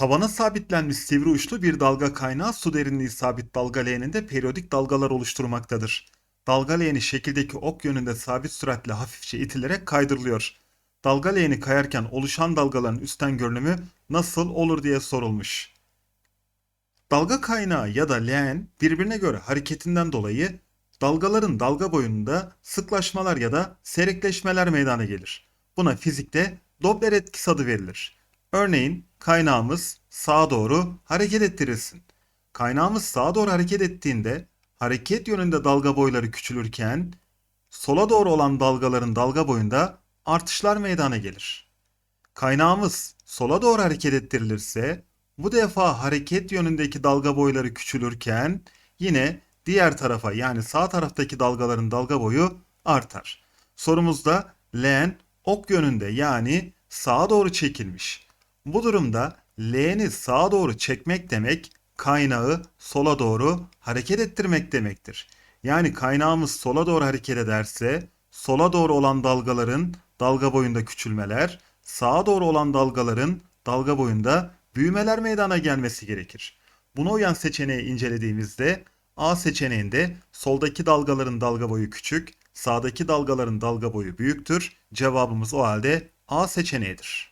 Tavana sabitlenmiş sivri uçlu bir dalga kaynağı su derinliği sabit dalga leğeninde periyodik dalgalar oluşturmaktadır. Dalga leğeni şekildeki ok yönünde sabit süratle hafifçe itilerek kaydırılıyor. Dalga leğeni kayarken oluşan dalgaların üstten görünümü nasıl olur diye sorulmuş. Dalga kaynağı ya da leğen birbirine göre hareketinden dolayı dalgaların dalga boyunda sıklaşmalar ya da seyrekleşmeler meydana gelir. Buna fizikte Doppler etkisi adı verilir. Örneğin kaynağımız sağa doğru hareket ettirilsin. Kaynağımız sağa doğru hareket ettiğinde hareket yönünde dalga boyları küçülürken sola doğru olan dalgaların dalga boyunda artışlar meydana gelir. Kaynağımız sola doğru hareket ettirilirse bu defa hareket yönündeki dalga boyları küçülürken yine diğer tarafa yani sağ taraftaki dalgaların dalga boyu artar. Sorumuzda leğen ok yönünde yani sağa doğru çekilmiş. Bu durumda leğeni sağa doğru çekmek demek kaynağı sola doğru hareket ettirmek demektir. Yani kaynağımız sola doğru hareket ederse sola doğru olan dalgaların dalga boyunda küçülmeler, sağa doğru olan dalgaların dalga boyunda büyümeler meydana gelmesi gerekir. Buna uyan seçeneği incelediğimizde A seçeneğinde soldaki dalgaların dalga boyu küçük, sağdaki dalgaların dalga boyu büyüktür. Cevabımız o halde A seçeneğidir.